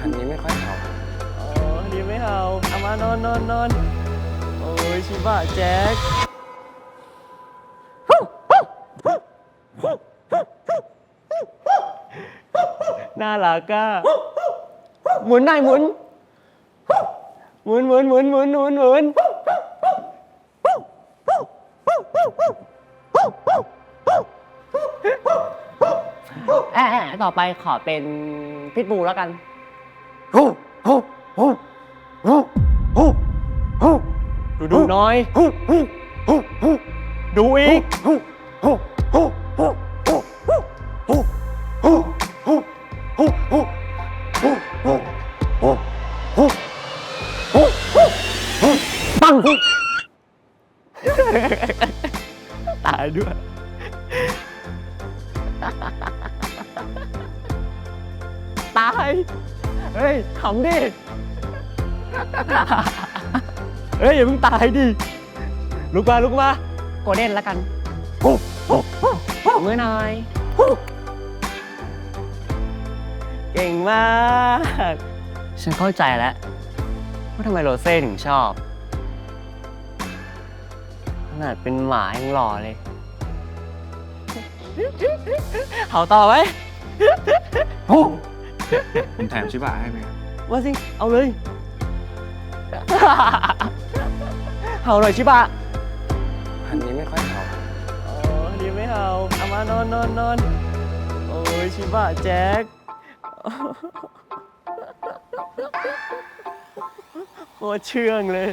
อันนี้ไม่ค่อยเห่าอ๋ออันนี้ไม่เห่าเอามานอนนอนนอนโอ้ยชิบะแจ็คน่ารักอะหมุนหน้อยหมุนหมุนหมุนหมุนหมุนหมุนหมุนแอะต่อไปขอเป็นพิษบูแล้วกัน ดูดูน้อยดูอีกฮู้ปังตายด้วยตาย เฮ้ยขำดิ เฮ้ยอย่าเพิ่งตายดิ ลุกมาลุกมาโกลเด้นแล้วกันมือหน่อย เก่งมาก ฉันเข้าใจแล้ว ว่าทำไมโรเซ่ถึงชอบ ขนาดเป็นหมายังหล่อเลยเขาต่อไหม ผมแถมชิบะให้ไหมครับว่าสิ เอาเลย เห่าหน่อยชิบะอันนี้ไม่ค่อยเขาโอ้ดีไม่เห่าเอามานอนนอนนอนโอ้ยชิบะแจ็คโคตรเชื่องเลย